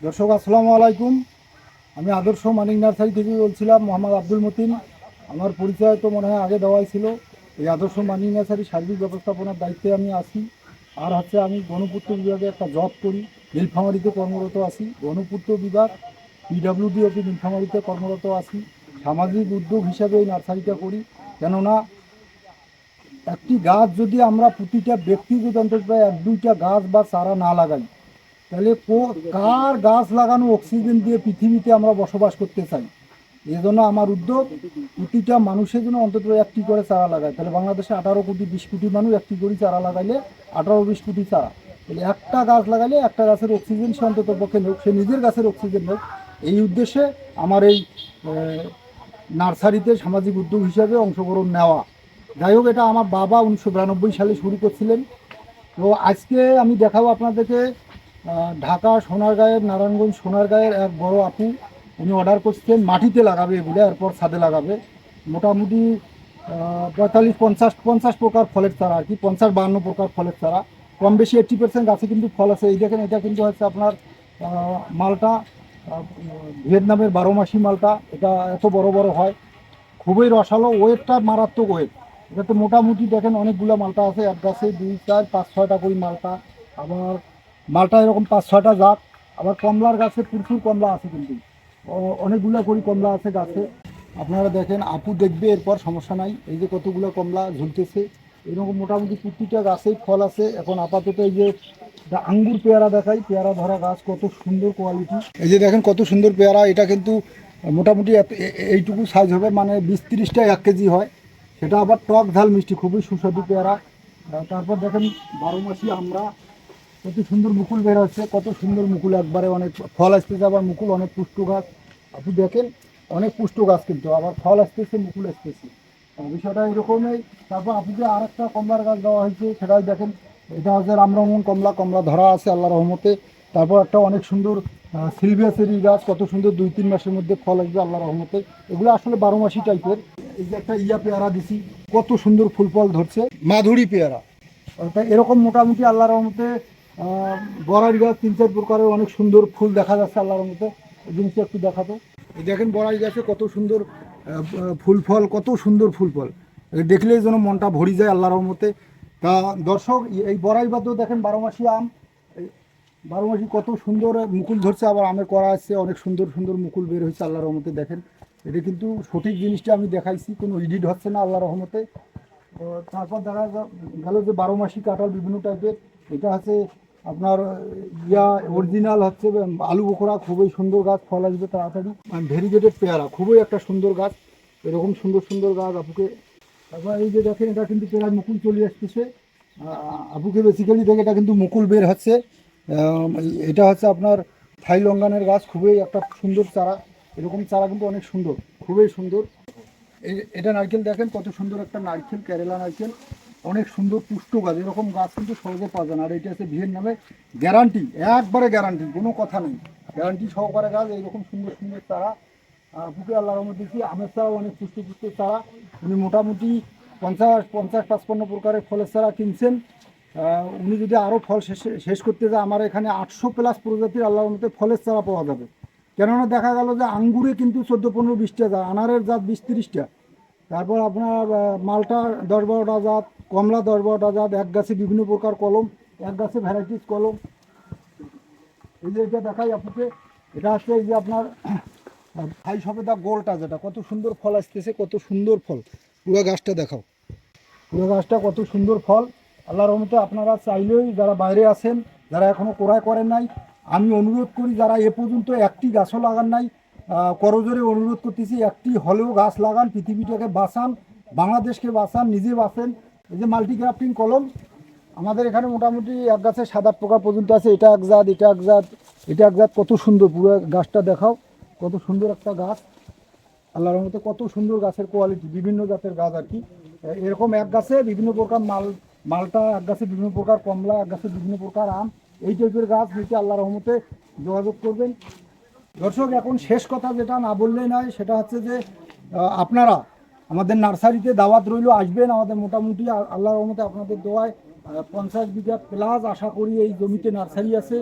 দর্শক, আসসালামু আলাইকুম। আমি আদর্শ মানিক নার্সারি থেকে বলছিলাম, মোহাম্মদ আব্দুল মতিন। আমার পরিচয় তো মনে হয় আগে দেওয়াই ছিল। এই আদর্শ মানিক নার্সারি সার্বিক ব্যবস্থাপনার দায়িত্বে আমি আছি। আর হচ্ছে আমি গণপূর্ত বিভাগে একটা জব করি, নীলফামারিতে কর্মরত আছি। গণপূর্ত বিভাগ পিডাব্লিউডি অফিস নীলফামারিতে কর্মরত আছি। সামাজিক উদ্যোগ হিসাবে এই নার্সারিটা করি। কেননা, একটি গাছ যদি আমরা প্রতিটা ব্যক্তিগত অন্তত এক দুইটা গাছ বা চারা না লাগাই তাহলে কার গাছ লাগানো অক্সিজেন দিয়ে পৃথিবীতে আমরা বসবাস করতে চাই? এই জন্য আমার উদ্যোগ, প্রতিটা মানুষের জন্য অন্তত একটি করে চারা লাগায়। তাহলে বাংলাদেশে আঠারো কোটি, বিশ কোটি মানুষ একটি করে চারা লাগাইলে আঠারো, বিশ কোটি চারা। তাহলে একটা গাছ লাগালে একটা গাছের অক্সিজেন সে অন্তত পক্ষে নেক সে নিজের গাছের অক্সিজেন নেক এই উদ্দেশ্যে আমার এই নার্সারিতে সামাজিক উদ্যোগ হিসাবে অংশগ্রহণ নেওয়া। যাই হোক, এটা আমার বাবা উনিশশো বিরানব্বই সালে শুরু করছিলেন। তো আজকে আমি দেখাবো আপনাদেরকে ঢাকা, সোনারগাঁয়ের, নারায়ণগঞ্জ, সোনারগাঁয়ের এক বড় আপু, উনি অর্ডার করছেন, মাটিতে লাগাবে এগুলো, এরপর ছাদে লাগাবে। মোটামুটি পঁয়তাল্লিশ, পঞ্চাশ পঞ্চাশ প্রকার ফলের চারা আর কি, পঞ্চাশ বান্ন প্রকার ফলের চারা। কম বেশি এইট্টি পার্সেন্ট গাছে কিন্তু ফল আছে। এই দেখেন, এটা কিন্তু হচ্ছে আপনার মালটা ভিয়েতনামের বারো মাসি মালটা, এটা এত বড় বড় হয়। খুবই রসালো, ওয়েটটা মারাত্মক ওয়েট। এটাতে মোটামুটি দেখেন, অনেকগুলো মালটা আছে। এক গাছে দুই, চার, পাঁচ, ছয়টা করে মালটা। আবার মালটা এরকম পাঁচ, ছয়টা জাত আবার কমলার গাছে প্রচুর কমলা আছে কিন্তু। অনেকগুলো করি কমলা আছে গাছে। আপনারা দেখেন, আপু দেখবে এরপর সমস্যা নাই। এই যে কতগুলো কমলা ঝুলতেছে। এরকম মোটামুটি প্রতিটা গাছেই ফল আছে। এখন আপাতত এই যে আঙ্গুর পেয়ারা দেখাই। পেয়ারা ধরা গাছ কত সুন্দর কোয়ালিটি এই যে দেখেন কত সুন্দর পেয়ারা। এটা কিন্তু মোটামুটি এইটুকু সাইজ হবে। মানে বিশ তিরিশটা এক কেজি হয়। সেটা আবার টক ঝাল মিষ্টি। খুবই সুস্বাদু পেয়ারা। তারপর দেখেন বারো মাসি আমরা কত সুন্দর মুকুল বের হচ্ছে কত সুন্দর মুকুল একবারে অনেক, ফল আসতেছে, আবার মুকুল অনেক পুষ্ট গাছ। আপনি দেখেন, অনেক পুষ্ট গাছ কিন্তু, আবার ফল আসতেছে, মুকুল আসতেছে। বিষয়টা এরকমই। তারপর আপনাকে আর একটা কমলার গাছ দেওয়া হয়েছে সেটাই দেখেন, এটা হচ্ছে রামরমন কমলা কমলা ধরা আছে আল্লাহ রহমতে। তারপর একটা অনেক সুন্দর সিলভিয়াসেরি গাছ, কত সুন্দর দুই তিন মাসের মধ্যে ফল আসবে আল্লাহ রহমতে। এগুলো আসলে বারো মাসি টাইপের এই যে একটা ইয়া পেয়ারা দিছি, কত সুন্দর ফুল ফল ধরছে, মাধুরী পেয়ারা। এরকম মোটামুটি আল্লাহ রহমতে বড়াই গাছ, তিন চার প্রকারের অনেক সুন্দর ফুল দেখা যাচ্ছে আল্লাহ রহমতে। এই জিনিসটা একটু দেখাতো। দেখেন বড়াই গাছে কত সুন্দর ফুল ফল, কত সুন্দর ফুল ফল। এই দেখলেই যেন মনটা ভরি যায় আল্লাহ রহমতে। তা দর্শক, এই বড়াই বাদেও দেখেন বারো মাসি আম। এই বারো মাসি কত সুন্দর মুকুল ধরছে, আবার আমের করা আছে, অনেক সুন্দর সুন্দর মুকুল বের হয়েছে আল্লাহ রহমতে, দেখেন। এটা কিন্তু সঠিক জিনিসটা আমি দেখাইছি, কোনো এডিট হচ্ছে না আল্লাহ রহমতে। তারপর দেখা গেল যে বারো মাসি কাঁঠাল বিভিন্ন টাইপের এটা হচ্ছে আপনার, ইয়া অরিজিনাল হচ্ছে, আলু বোখরা, খুবই সুন্দর গাছ, ফল আসবে তাড়াতাড়ি। ভেরিগেটেড পেয়ারা, খুবই একটা সুন্দর গাছ, এরকম সুন্দর সুন্দর গাছ আপুকে। তারপর এই যে দেখেন, এটা কিন্তু পেয়ারা মুকুল চলে আসতেছে। আপুকে বেসিক্যালি দেখে এটা কিন্তু মুকুল বের হচ্ছে। এটা হচ্ছে আপনার থাই লঙ্গানের গাছ, খুবই একটা সুন্দর চারা। এরকম চারা কিন্তু অনেক সুন্দর, খুবই সুন্দর। এটা নারকেল দেখেন, কত সুন্দর একটা নারকেল, কেরালা নারকেল। অনেক সুন্দর পুষ্ট গাছ, এরকম গাছ কিন্তু সহজে পাওয়া যায় না। আর এটা হচ্ছে ভিয়ের নামে গ্যারান্টি একবারে গ্যারান্টি কোনো কথা নেই। গ্যারান্টি সহকারে গাছ এইরকম সুন্দর সুন্দর চারা। বুকে আল্লাহ রহমত দিচ্ছি আমের চারাও অনেক পুষ্ট পুষ্ট চারা। উনি মোটামুটি পঞ্চাশ পঞ্চাশ, পাঁচপান্ন প্রকারের ফলের চারা কিনছেন। উনি যদি আরও ফল শেষ শেষ করতে যায়, আমার এখানে আটশো প্লাস প্রজাতির আল্লাহর মধ্যে ফলের চারা পাওয়া যাবে। কেননা দেখা গেল যে আঙ্গুরে কিন্তু চোদ্দ, পনেরো, বিশটা জাত আনারের জাত বিশ, তিরিশটা। তারপর আপনার মালটা দশ বারোটা জাত, কমলা দশ বারোটা জাত, এক গাছে বিভিন্ন প্রকার কলম, এক গাছে ভ্যারাইটিস কলম। এই যে এটা দেখাই আপনাকে, এটা হচ্ছে এই যে আপনার হাই সবেদা গোলটা যেটা, কত সুন্দর ফল আসতেছে, কত সুন্দর ফল। পুরো গাছটা দেখাও। পুরো গাছটা কত সুন্দর ফল। আল্লাহ রহমতে আপনারা চাইলেই যারা বাইরে আছেন, যারা এখনও ক্রয় করেন নাই, আমি অনুরোধ করি, যারা এ পর্যন্ত একটি গাছও লাগান নাই করজোরে অনুরোধ করতেছি, একটি হলেও গাছ লাগান, পৃথিবীটাকে বাঁচান, বাংলাদেশকে বাঁচান, নিজে বাঁচেন। এই যে মাল্টিক্রাফটিং কলম, আমাদের এখানে মোটামুটি এক গাছে সাত আট প্রকার পর্যন্ত আছে। এটা এক জাত, এটা এক জাত, এটা এক জাত, কত সুন্দর পুরো গাছটা দেখাও। কত সুন্দর একটা গাছ। আল্লাহর রহমতে কত সুন্দর গাছের কোয়ালিটি বিভিন্ন জাতের গাছ আর কি। এরকম এক গাছে বিভিন্ন প্রকার মাল, মালটা, এক গাছে বিভিন্ন প্রকার কমলা, এক গাছে বিভিন্ন প্রকার আম, এই টাইপের গাছ নিতে আল্লাহর রহমতে যোগাযোগ করবেন। দর্শক, এখন শেষ কথা যেটা না বললেই নয়, সেটা হচ্ছে যে আপনারা আমাদের নার্সারিতে দাওয়াত রইল, আসবেন আমাদের মোটামুটি আল্লাহর রহমতে আপনাদের দোয়ায় পঞ্চাশ বিঘা প্লাস আশা করি এই জমিতে নার্সারি আছে।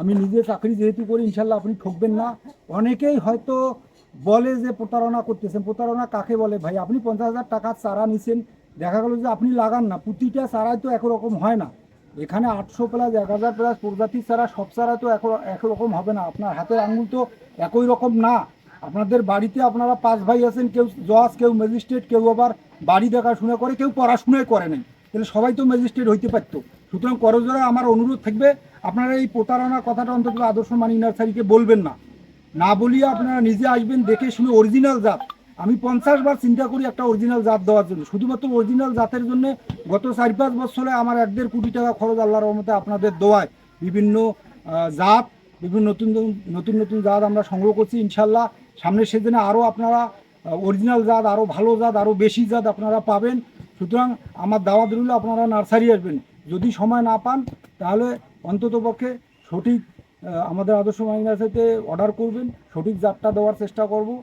আমি নিজে চাকরি যেহেতু করি, ইনশাল্লাহ আপনি ঠকবেন না। অনেকেই হয়তো বলে যে প্রতারণা করতেছেন, প্রতারণা কাকে বলে? ভাই, আপনি পঞ্চাশ হাজার টাকার চারা নিছেন, দেখা গেল যে আপনি লাগান না, প্রতিটা চারাই তো একরকম হয় না। এখানে আটশো প্লাস এক হাজার প্লাস প্রজাতির চারা সব চারা তো এক- একরকম হবে না। আপনার হাতের আঙুল তো একই রকম না। আপনাদের বাড়িতে আপনারা পাঁচ ভাই আছেন, কেউ জজ, কেউ ম্যাজিস্ট্রেট কেউ আবার বাড়ি দেখাশোনা করে, কেউ পড়াশোনাই করে নাই। তাহলে সবাই তো ম্যাজিস্ট্রেট হইতে পারতো। সুতরাং করজোরে আমার অনুরোধ থাকবে, আপনারা এই প্রতারণার কথাটা অন্তত আদর্শ মানিক নার্সারিকে বলবেন না। না বলিয়ে আপনারা নিজে আসবেন, দেখে শুনে অরিজিনাল জাত। আমি পঞ্চাশ বার চিন্তা করি একটা অরিজিনাল জাত দেওয়ার জন্য। শুধুমাত্র অরিজিনাল জাতের জন্য গত চার পাঁচ বছরে আমার এক দেড় কোটি টাকা খরচ আল্লাহর রহমতে আপনাদের দোয়ায় বিভিন্ন জাত, বিভিন্ন নতুন, নতুন- নতুন জাত আমরা সংগ্রহ করছি ইনশাল্লাহ সামনের সিজনে আরও আপনারা অরিজিনাল জাত আরও ভালো জাত আরও বেশি জাত আপনারা পাবেন। সুতরাং আমার দাওয়াত রইল আপনারা নার্সারি আসবেন। যদি সময় না পান, তাহলে অন্ততপক্ষে সঠিক আমাদের আদর্শ মাইনাসেতে অর্ডার করবেন। সঠিক জাতটা দেওয়ার চেষ্টা করব।